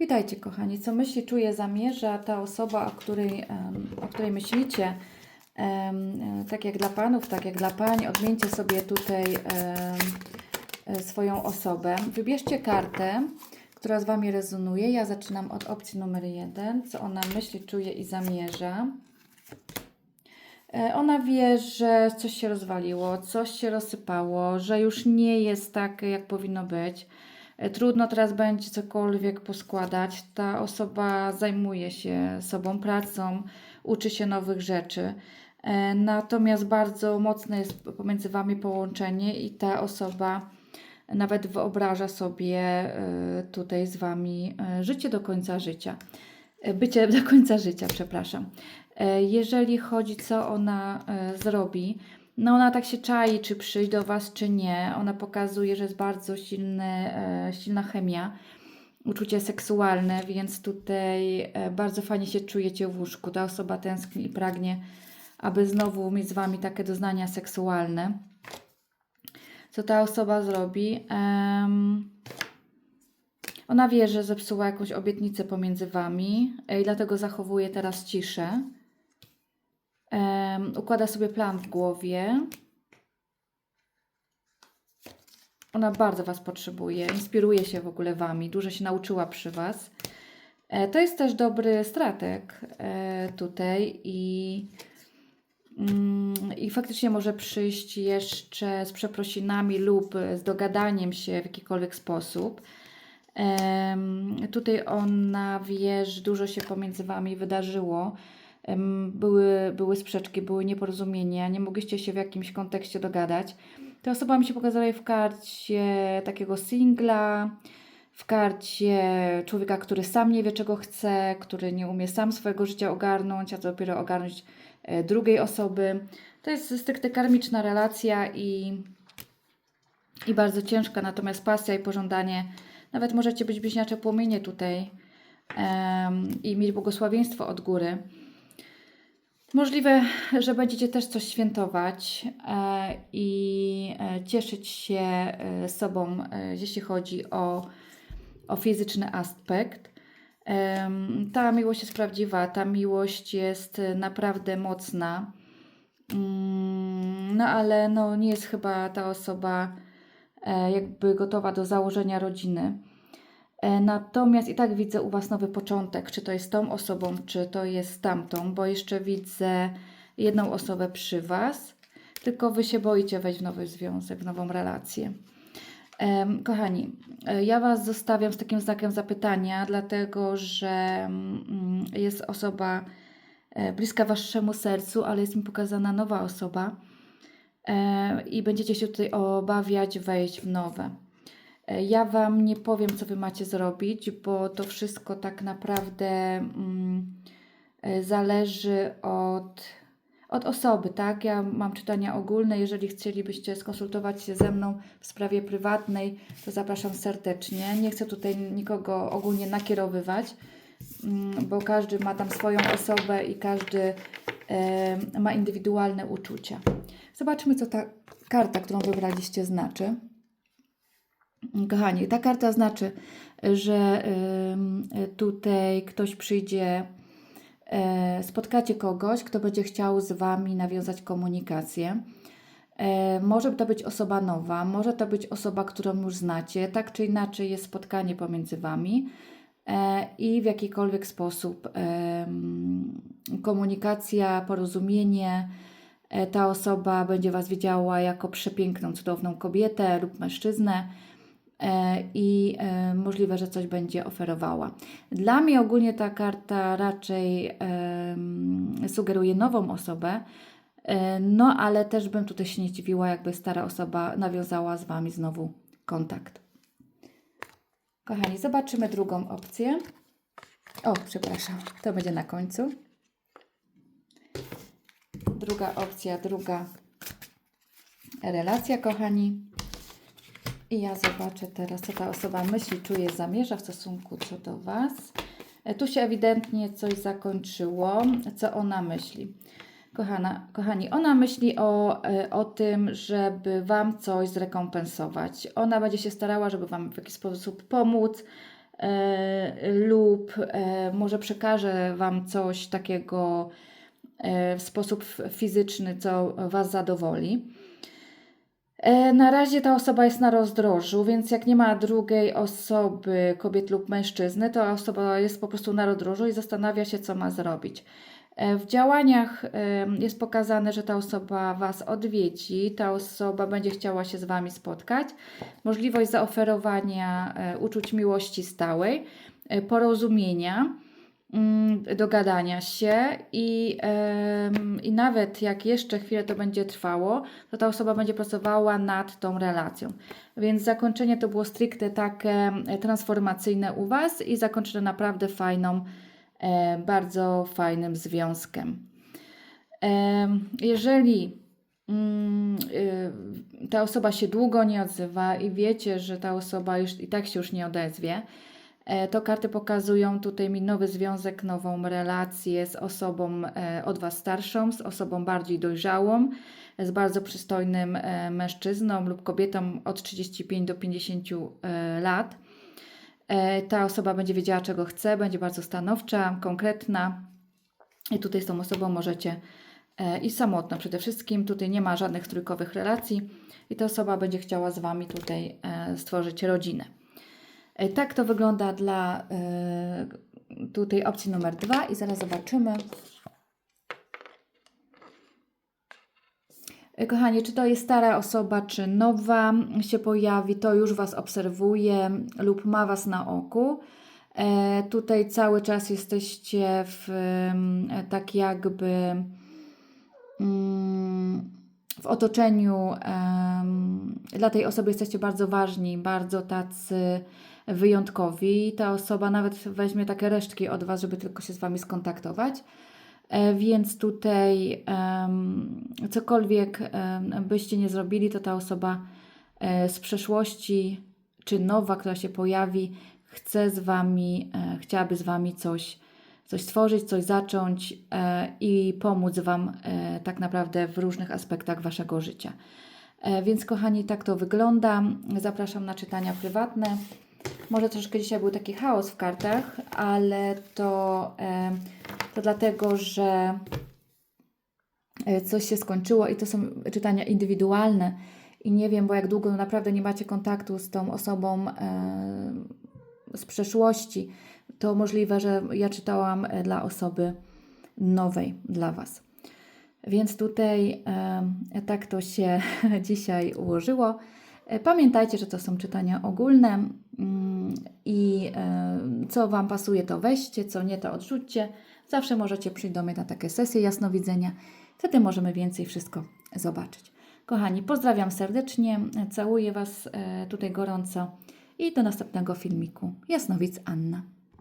Witajcie kochani. Co myśli, czuje, zamierza ta osoba, o której, o której myślicie? Tak jak dla panów, tak jak dla pań. Odmieńcie sobie tutaj e, swoją osobę. Wybierzcie kartę, która z Wami rezonuje. Ja zaczynam od opcji numer jeden. Co ona myśli, czuje i zamierza. E, Ona wie, że coś się rozwaliło, coś się rozsypało, że już nie jest tak, jak powinno być. Trudno teraz będzie cokolwiek poskładać. Ta osoba zajmuje się sobą, pracą, uczy się nowych rzeczy. E, Natomiast bardzo mocne jest pomiędzy Wami połączenie i ta osoba nawet wyobraża sobie e, tutaj z Wami e, życie do końca życia. Bycie do końca życia, przepraszam. Jeżeli chodzi, co ona zrobi, no ona tak się czai, czy przyjść do Was, czy nie. Ona pokazuje, że jest bardzo silny, e, silna chemia, uczucie seksualne, więc tutaj e, bardzo fajnie się czujecie w łóżku. Ta osoba tęskni i pragnie, aby znowu mieć z Wami takie doznania seksualne. Co ta osoba zrobi? Em, ona wie, że zepsuła jakąś obietnicę pomiędzy Wami e, i dlatego zachowuje teraz ciszę. Em, układa sobie plan w głowie. Ona bardzo Was potrzebuje, inspiruje się w ogóle Wami, dużo się nauczyła przy Was. E, to jest też dobry strateg e, tutaj i, mm, i faktycznie może przyjść jeszcze z przeprosinami lub z dogadaniem się w jakikolwiek sposób. Em, Tutaj ona wie, że dużo się pomiędzy Wami wydarzyło. Były, były sprzeczki, były nieporozumienia, nie mogliście się w jakimś kontekście dogadać. Ta osoba mi się pokazała w karcie takiego singla, w karcie człowieka, który sam nie wie, czego chce, który nie umie sam swojego życia ogarnąć, a dopiero ogarnąć e, drugiej osoby. To jest stricte karmiczna relacja i, i bardzo ciężka, natomiast pasja i pożądanie, nawet możecie być bliźniacze płomienie tutaj em, i mieć błogosławieństwo od góry. Możliwe, że będziecie też coś świętować e, i e, cieszyć się e, sobą, jeśli chodzi o, o fizyczny aspekt. Ta miłość jest prawdziwa, ta miłość jest naprawdę mocna. Mm, No ale no, nie jest chyba ta osoba jakby gotowa do założenia rodziny. E, Natomiast i tak widzę u Was nowy początek, czy to jest tą osobą, czy to jest tamtą, bo jeszcze widzę jedną osobę przy Was, tylko Wy się boicie wejść w nowy związek, w nową relację. Kochani, e, ja Was zostawiam z takim znakiem zapytania, dlatego że mm, jest osoba e, bliska Waszemu sercu, ale jest mi pokazana nowa osoba i będziecie się tutaj obawiać wejść w nowe. E, Ja Wam nie powiem, co Wy macie zrobić, bo to wszystko tak naprawdę mm, e, zależy od, od osoby, tak? Ja mam czytania ogólne. Jeżeli chcielibyście skonsultować się ze mną w sprawie prywatnej, to zapraszam serdecznie. Nie chcę tutaj nikogo ogólnie nakierowywać, mm, bo każdy ma tam swoją osobę i każdy ma indywidualne uczucia. Zobaczmy, co ta karta, którą wybraliście, znaczy. Kochani, ta karta znaczy, że tutaj ktoś przyjdzie, e, spotkacie kogoś, kto będzie chciał z Wami nawiązać komunikację. E, Może to być osoba nowa, może to być osoba, którą już znacie. Tak czy inaczej jest spotkanie pomiędzy Wami e, i w jakikolwiek sposób komunikacja, porozumienie. Ta osoba będzie Was widziała jako przepiękną, cudowną kobietę lub mężczyznę i e, możliwe, że coś będzie oferowała. Dla mnie ogólnie ta karta raczej sugeruje nową osobę, e, no ale też bym tutaj się nie dziwiła, jakby stara osoba nawiązała z Wami znowu kontakt. Kochani, zobaczymy drugą opcję. O, przepraszam, to będzie na końcu. Druga opcja, druga relacja, kochani. I ja zobaczę teraz, co ta osoba myśli, czuje, zamierza w stosunku co do Was. E, Tu się ewidentnie coś zakończyło. Co ona myśli? Kochana, kochani, ona myśli o, e, o tym, żeby Wam coś zrekompensować. Ona będzie się starała, żeby Wam w jakiś sposób pomóc, e, lub e, może przekaże Wam coś takiego e, w sposób fizyczny, co Was zadowoli. E, Na razie ta osoba jest na rozdrożu, więc jak nie ma drugiej osoby, kobiet lub mężczyzny, to osoba jest po prostu na rozdrożu i zastanawia się, co ma zrobić. E, W działaniach jest pokazane, że ta osoba Was odwiedzi, ta osoba będzie chciała się z Wami spotkać. Możliwość zaoferowania e, uczuć miłości stałej, porozumienia, dogadania się i, em, i nawet jak jeszcze chwilę to będzie trwało, to ta osoba będzie pracowała nad tą relacją. Więc zakończenie to było stricte takie transformacyjne u Was i zakończone naprawdę fajną, e, bardzo fajnym związkiem. Em, Jeżeli mm, y, ta osoba się długo nie odzywa i wiecie, że ta osoba już i tak się już nie odezwie, to karty pokazują tutaj mi nowy związek, nową relację z osobą e, od Was starszą, z osobą bardziej dojrzałą, z bardzo przystojnym e, mężczyzną lub kobietą od 35 do 50 e, lat. E, Ta osoba będzie wiedziała, czego chce, będzie bardzo stanowcza, konkretna. I tutaj z tą osobą możecie e, i samotna przede wszystkim. Tutaj nie ma żadnych trójkowych relacji i ta osoba będzie chciała z Wami tutaj e, stworzyć rodzinę. E, Tak to wygląda dla e, tutaj opcji numer dwa i zaraz zobaczymy. E, Kochani, czy to jest stara osoba, czy nowa się pojawi, to już Was obserwuje lub ma Was na oku. E, tutaj cały czas jesteście w em, tak jakby mm, w otoczeniu dla tej osoby jesteście bardzo ważni, bardzo tacy wyjątkowi. Ta osoba nawet weźmie takie resztki od Was, żeby tylko się z Wami skontaktować. E, Więc tutaj em, cokolwiek em, byście nie zrobili, to ta osoba e, z przeszłości czy nowa, która się pojawi, chce z Wami, e, chciałaby z Wami coś, coś stworzyć, coś zacząć e, i pomóc Wam e, tak naprawdę w różnych aspektach Waszego życia. Więc kochani, tak to wygląda. Zapraszam na czytania prywatne. Może troszkę dzisiaj był taki chaos w kartach, ale to, to dlatego, że e, coś się skończyło i to są czytania indywidualne. I nie wiem, bo jak długo naprawdę nie macie kontaktu z tą osobą e, z przeszłości, to możliwe, że ja czytałam e, dla osoby nowej, dla Was. Więc tutaj tak to się dzisiaj ułożyło. E, Pamiętajcie, że to są czytania ogólne mm, i e, co Wam pasuje, to weźcie, co nie, to odrzućcie. Zawsze możecie przyjść do mnie na takie sesje jasnowidzenia. Wtedy możemy więcej wszystko zobaczyć. Kochani, pozdrawiam serdecznie, całuję Was e, tutaj gorąco i do następnego filmiku. Jasnowic Anna.